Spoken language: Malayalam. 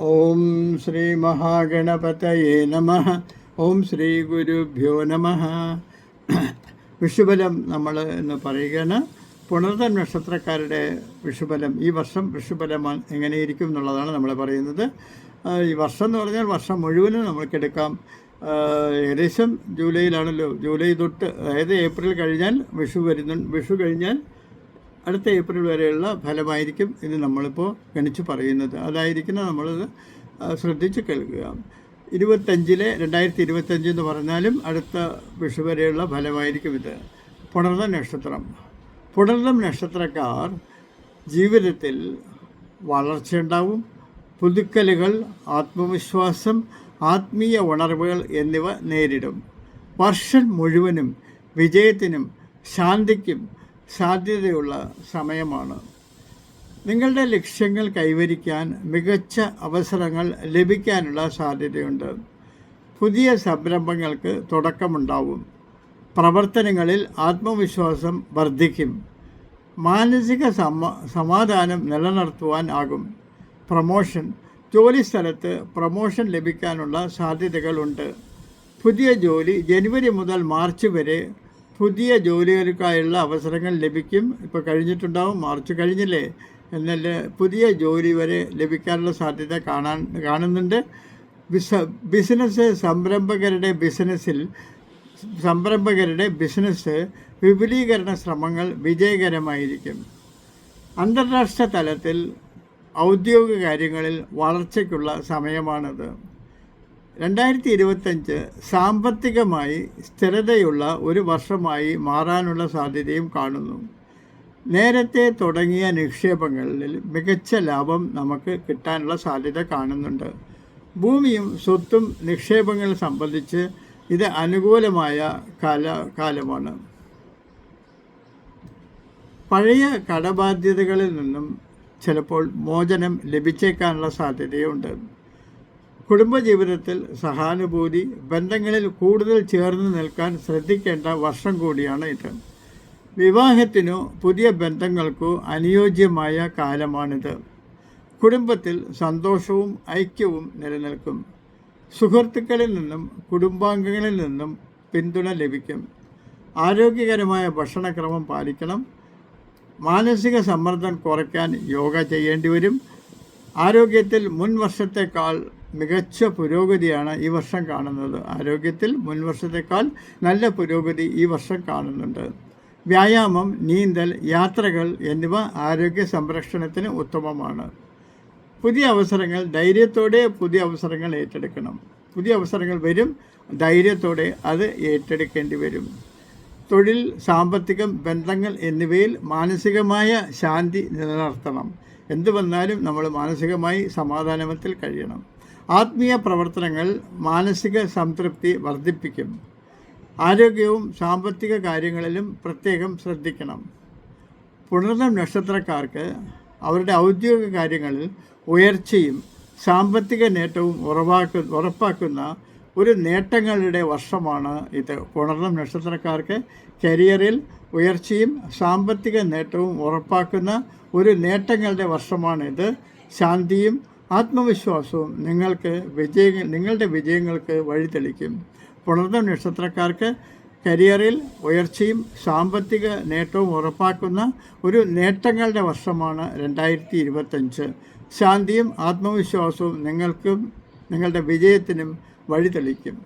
ഓം ശ്രീ മഹാഗണപതയേ നമ. ഓം ശ്രീ ഗുരുഭ്യോ നമ. വിഷുബലം നമ്മൾ എന്ന് പറയുകയാണ്. പുണർത നക്ഷത്രക്കാരുടെ വിഷുബലം. ഈ വർഷം വിഷുബലം എങ്ങനെയിരിക്കും എന്നുള്ളതാണ് നമ്മൾ പറയുന്നത്. ഈ വർഷം എന്ന് പറഞ്ഞാൽ വർഷം മുഴുവനും നമ്മൾക്കെടുക്കാം ആ, ഏകദേശം ജൂലൈയിലാണല്ലോ. ജൂലൈ തൊട്ട് അതായത് ഏപ്രിൽ കഴിഞ്ഞാൽ വിഷു വരുന്നു വിഷു കഴിഞ്ഞാൽ അടുത്ത ഏപ്രിൽ വരെയുള്ള ഫലമായിരിക്കും ഇത് നമ്മളിപ്പോൾ ഗണിച്ച് പറയുന്നത്. അതായിരിക്കണം നമ്മളത് ശ്രദ്ധിച്ച് കേൾക്കുക. ഇരുപത്തഞ്ചിലെ രണ്ടായിരത്തി ഇരുപത്തഞ്ച് എന്ന് പറഞ്ഞാലും അടുത്ത വിഷു വരെയുള്ള ഫലമായിരിക്കും ഇത്. പുണർന്ന നക്ഷത്രം. പുണർന്നം നക്ഷത്രക്കാർ ജീവിതത്തിൽ വളർച്ചയുണ്ടാവും പുതുക്കലുകൾ ആത്മവിശ്വാസം ആത്മീയ ഉണർവുകൾ എന്നിവ നേരിടും. വർഷം മുഴുവനും വിജയത്തിനും ശാന്തിക്കും സാധ്യതയുള്ള സമയമാണ്. നിങ്ങളുടെ ലക്ഷ്യങ്ങൾ കൈവരിക്കാൻ മികച്ച അവസരങ്ങൾ ലഭിക്കാനുള്ള സാധ്യതയുണ്ട്. പുതിയ സംരംഭങ്ങൾക്ക് തുടക്കമുണ്ടാവും. പ്രവർത്തനങ്ങളിൽ ആത്മവിശ്വാസം വർദ്ധിക്കും. മാനസിക സമ സമാധാനം നിലനിർത്തുവാൻ ആകും. പ്രമോഷൻ ജോലി ജോലിസ്ഥലത്ത് പ്രമോഷൻ ലഭിക്കാനുള്ള സാധ്യതകളുണ്ട്. പുതിയ ജോലി ജനുവരി മുതൽ മാർച്ച് വരെ പുതിയ ജോലികൾക്കായുള്ള അവസരങ്ങൾ ലഭിക്കും. ഇപ്പോൾ കഴിഞ്ഞിട്ടുണ്ടാവും. മാർച്ച് കഴിഞ്ഞില്ലേ? എന്നാൽ പുതിയ ജോലി വരെ ലഭിക്കാനുള്ള സാധ്യത കാണാൻ കാണുന്നുണ്ട്. ബിസ ബിസിനസ് സംരംഭകരുടെ ബിസിനസ്സിൽ സംരംഭകരുടെ ബിസിനസ് വിപുലീകരണ ശ്രമങ്ങൾ വിജയകരമായിരിക്കും. അന്താരാഷ്ട്ര തലത്തിൽ ഔദ്യോഗിക കാര്യങ്ങളിൽ വളർച്ചയ്ക്കുള്ള സമയമാണിത്. രണ്ടായിരത്തി ഇരുപത്തഞ്ച് സാമ്പത്തികമായി സ്ഥിരതയുള്ള ഒരു വർഷമായി മാറാനുള്ള സാധ്യതയും കാണുന്നു. നേരത്തെ തുടങ്ങിയ നിക്ഷേപങ്ങളിൽ മികച്ച ലാഭം നമുക്ക് കിട്ടാനുള്ള സാധ്യത കാണുന്നുണ്ട്. ഭൂമിയും സ്വത്തും നിക്ഷേപങ്ങൾ സംബന്ധിച്ച് ഇത് അനുകൂലമായ കാല കാലമാണ്. പഴയ കടബാധ്യതകളിൽ നിന്നും ചിലപ്പോൾ മോചനം ലഭിച്ചേക്കാനുള്ള സാധ്യതയുണ്ട്. കുടുംബജീവിതത്തിൽ സഹാനുഭൂതി ബന്ധങ്ങളിൽ കൂടുതൽ ചേർന്ന് നിൽക്കാൻ ശ്രദ്ധിക്കേണ്ട വർഷം കൂടിയാണ് ഇത്. വിവാഹത്തിനോ പുതിയ ബന്ധങ്ങൾക്കോ അനുയോജ്യമായ കാലമാണിത്. കുടുംബത്തിൽ സന്തോഷവും ഐക്യവും നിലനിൽക്കും. സുഹൃത്തുക്കളിൽ നിന്നും കുടുംബാംഗങ്ങളിൽ നിന്നും പിന്തുണ ലഭിക്കും. ആരോഗ്യകരമായ ഭക്ഷണക്രമം പാലിക്കണം. മാനസിക സമ്മർദ്ദം കുറയ്ക്കാൻ യോഗ ചെയ്യേണ്ടി വരും. ആരോഗ്യത്തിൽ മുൻ വർഷത്തേക്കാൾ മികച്ച പുരോഗതിയാണ് ഈ വർഷം കാണുന്നത്. ആരോഗ്യത്തിൽ മുൻ വർഷത്തേക്കാൾ നല്ല പുരോഗതി ഈ വർഷം കാണുന്നുണ്ട്. വ്യായാമം നീന്തൽ യാത്രകൾ എന്നിവ ആരോഗ്യ സംരക്ഷണത്തിന് ഉത്തമമാണ്. പുതിയ അവസരങ്ങൾ ധൈര്യത്തോടെ പുതിയ അവസരങ്ങൾ ഏറ്റെടുക്കണം. പുതിയ അവസരങ്ങൾ വരും ധൈര്യത്തോടെ അത് ഏറ്റെടുക്കേണ്ടി വരും. തൊഴിൽ സാമ്പത്തികം ബന്ധങ്ങൾ എന്നിവയിൽ മാനസികമായ ശാന്തി നിലനിർത്തണം. എന്തു വന്നാലും നമ്മൾ മാനസികമായി സമാധാനത്തിൽ കഴിയണം. ആത്മീയ പ്രവർത്തനങ്ങൾ മാനസിക സംതൃപ്തി വർദ്ധിപ്പിക്കും. ആരോഗ്യവും സാമ്പത്തിക കാര്യങ്ങളിലും പ്രത്യേകം ശ്രദ്ധിക്കണം. പുണർന്നം നക്ഷത്രക്കാർക്ക് അവരുടെ ഔദ്യോഗിക കാര്യങ്ങളിൽ ഉയർച്ചയും സാമ്പത്തിക നേട്ടവും ഉറവാക്ക ഉറപ്പാക്കുന്ന ഒരു നേട്ടങ്ങളുടെ വർഷമാണ് ഇത്. പുണർന്നം നക്ഷത്രക്കാർക്ക് കരിയറിൽ ഉയർച്ചയും സാമ്പത്തിക നേട്ടവും ഉറപ്പാക്കുന്ന ഒരു നേട്ടങ്ങളുടെ വർഷമാണിത്. ശാന്തിയും ആത്മവിശ്വാസവും നിങ്ങൾക്ക് വിജയ നിങ്ങളുടെ വിജയങ്ങൾക്ക് വഴിതെളിക്കും. പുണർന്ന നക്ഷത്രക്കാർക്ക് കരിയറിൽ ഉയർച്ചയും സാമ്പത്തിക നേട്ടവും ഉറപ്പാക്കുന്ന ഒരു നേട്ടങ്ങളുടെ വർഷമാണ് രണ്ടായിരത്തി ഇരുപത്തഞ്ച് ശാന്തിയും ആത്മവിശ്വാസവും നിങ്ങൾക്കും നിങ്ങളുടെ വിജയത്തിനും വഴിതെളിക്കും.